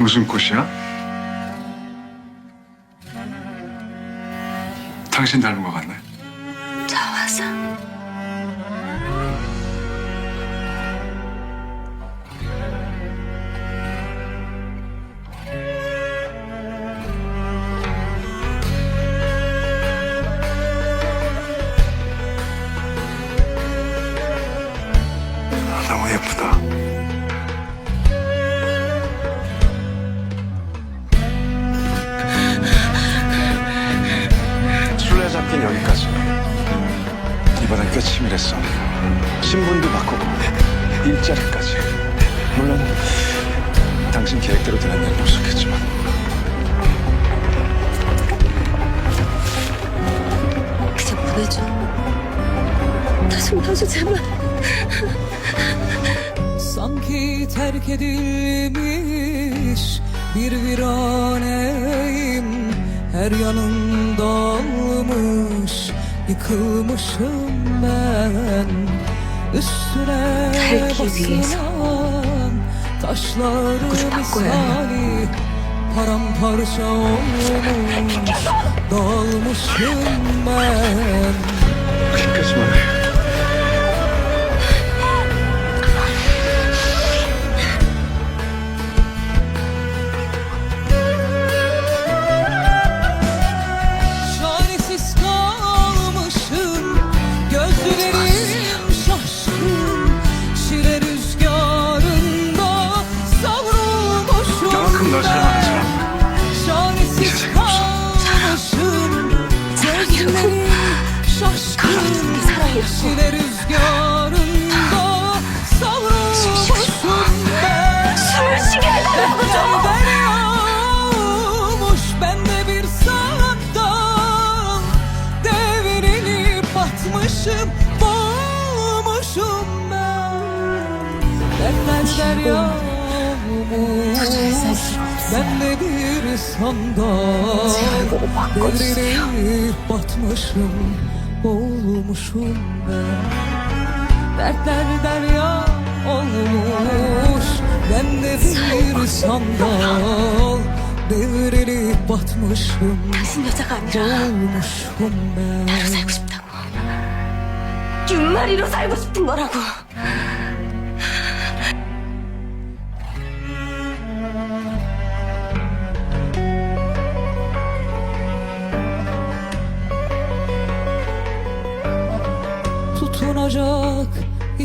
무슨 꽃이야? 당신 닮은 것 같네. 자화상. 신분도 바꾸고 일자리까지. 물론 당신 계획대로 되는 일은 없었겠지만. 그저 보내줘. 나좀 봐줘 제발. Sanki terk edilmiş bir viraneyim Her yanım dolmuş yıkılmışım ben Üstüne basılan yani. misali Paramparça olmuş dolmuşum ben. 여 Derler deryamış Bende bir sandal Devrilip batmışım boğulmuşum ben Dertler derya olmuş Bende bir sandal Devrilip batmışım 당신 여자가 아니라 Olmuşum ben 살고 싶다고. 균마리로 살고 싶은 거라고.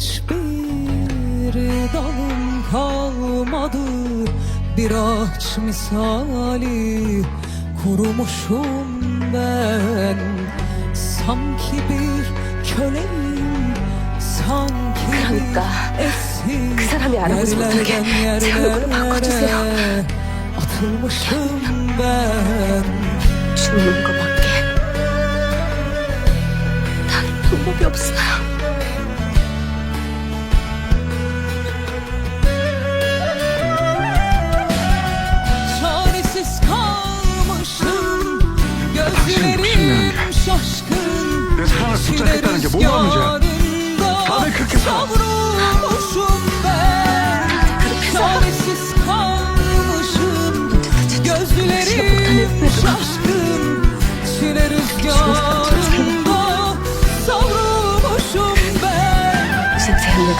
Hiçbir dalım kalmadı Bir ağaç misali kurumuşum ben Sanki bir köleyim Sanki 그러니까 그 사람이 알아보지 못하게 제 얼굴을 바꿔주세요. Atılmışım ben 죽는 거밖에. 단 방법이 없어요.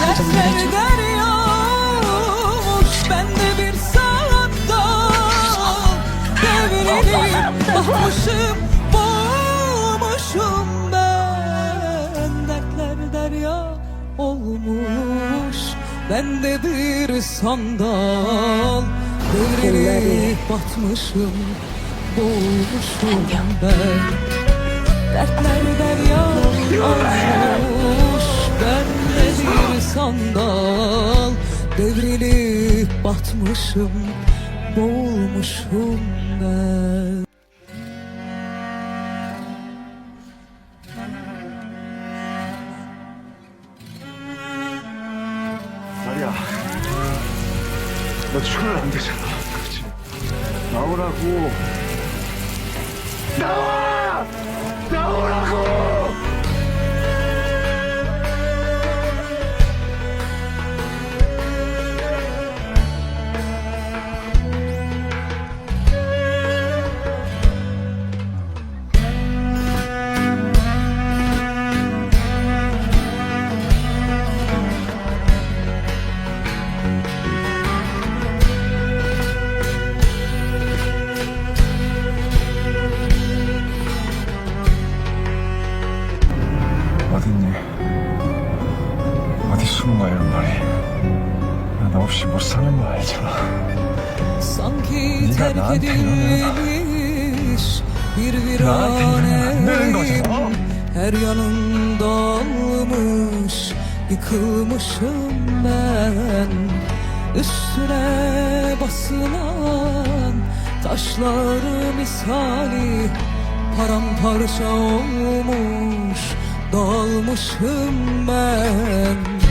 Gözleri görüyormuş ben de bir saatte Devrilip bakmışım boğulmuşum ben Dertler derya olmuş ben de bir sandal Devrilip batmışım boğulmuşum ben Dertler derya Devrilip batmışım Boğulmuşum ben 다리야. 너 출혈 안 되잖아. 든지 어디 숨어요 말이 나없이 못 사는 거 알죠 네가 나한테 이러면 나한테 이러면 안 되는 거잖아 Her yanım dolmuş Yıkılmışım ben. Üstüne basılan Taşlar misali Paramparça olmuş dağılmışım ben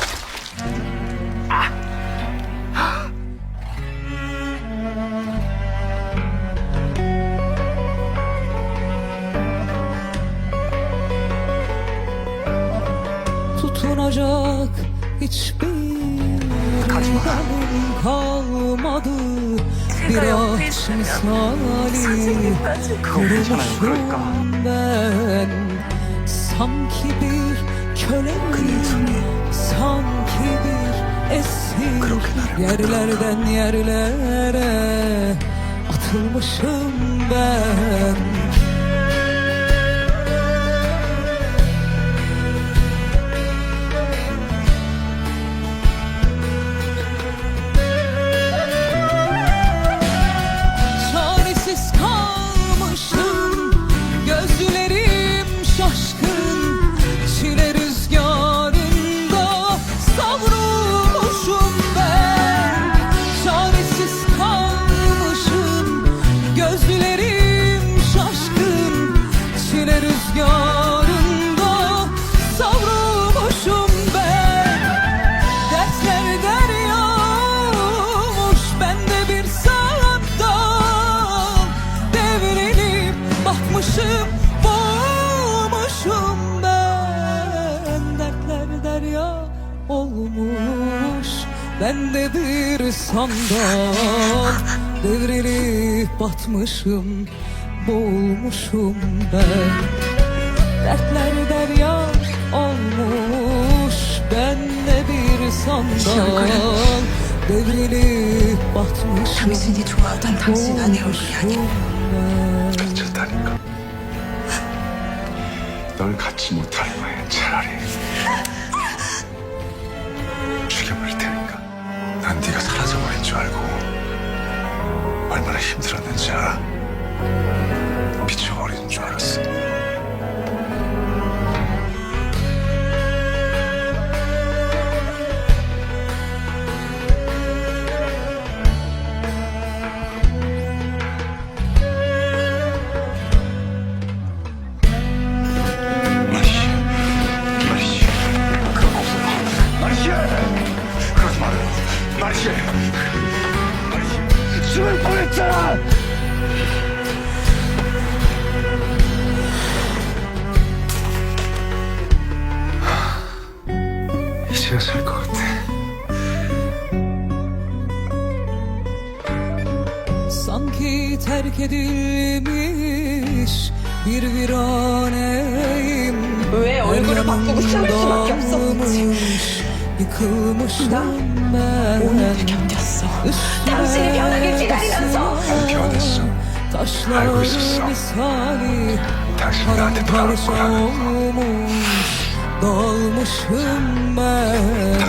Hiçbir yanım kalmadı bir ağaç misali kurumuşum ben sanki bir köleyim sanki bir esir yerlerden yerlere atılmışım ben bir sandal Devrilip batmışım boğulmuşum ben Dertler derya olmuş bende bir sandal Devrilip batmışım 당신이 좋아하던 당신 아내 얼굴이 아니야 boğulmuşum ben. 미쳤다니까. 널 갖지 못할 바에 난 네가 사라져버린 줄 알고 얼마나 힘들었는지 알아? 미쳐버리는 줄 알았어. 마리씨, 죽을 뻔했잖아. 이제야 살 것 같아. Sanki terk edilmiş bir viraneyim 왜 얼굴을 바꾸고 싸울 수밖에 없었는지. Yıkılmışım ben. Üstüme basılan Taşlar misali. Paramparça olmuş. Dolmuşum ben.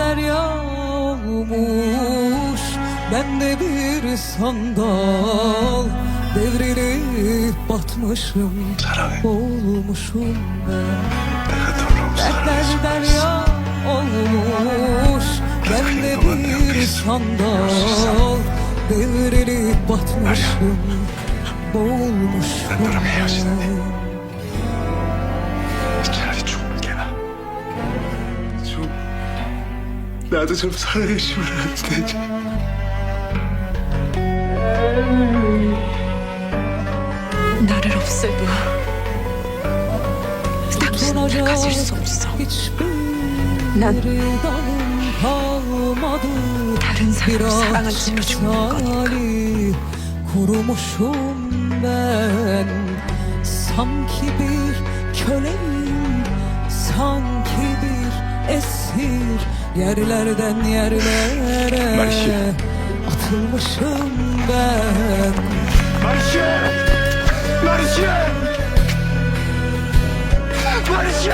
Dertler derya olmuş. Bende bir sandal Devrilip batmışım boğulmuşum ben. Dertler derya olmuş. Bende bir sandal Devrilip batmışım Boğulmuşum ben 나도 좀 살아계시면 안 되지. 나를 없애도 당신을 가질 수 없어. 난 다른 사람 Bir 사랑을 ağaç 지켜 죽는 거니까. esir Yerlerden yerlere. Marşı. Atılmışım ben. Marşı Marşı Marşı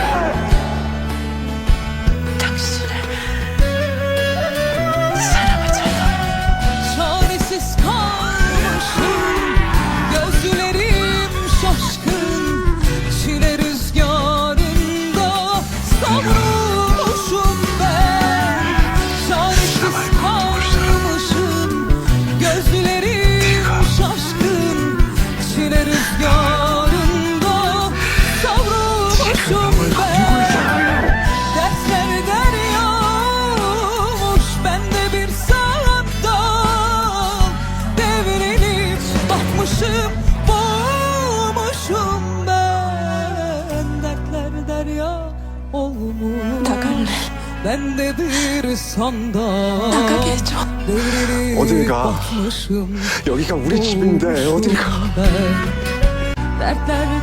어딜 가? 여기가 우리 집인데 어딜 가? Dertler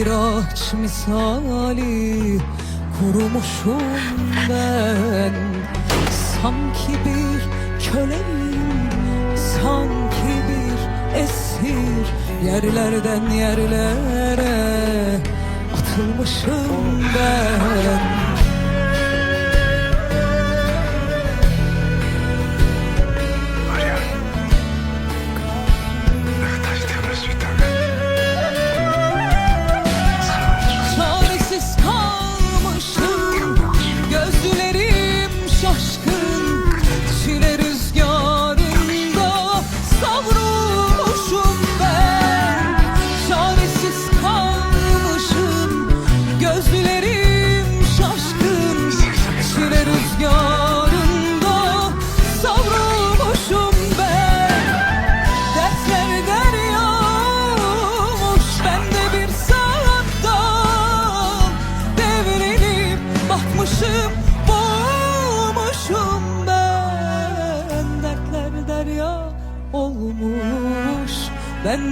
Bir ağaç misali kurumuşum ben. Sanki bir köleyim, sanki bir esir. Yerlerden yerlere atılmışım ben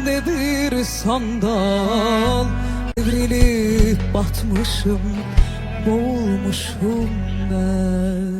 bende bir sandal? Devrilip batmışım boğulmuşum ben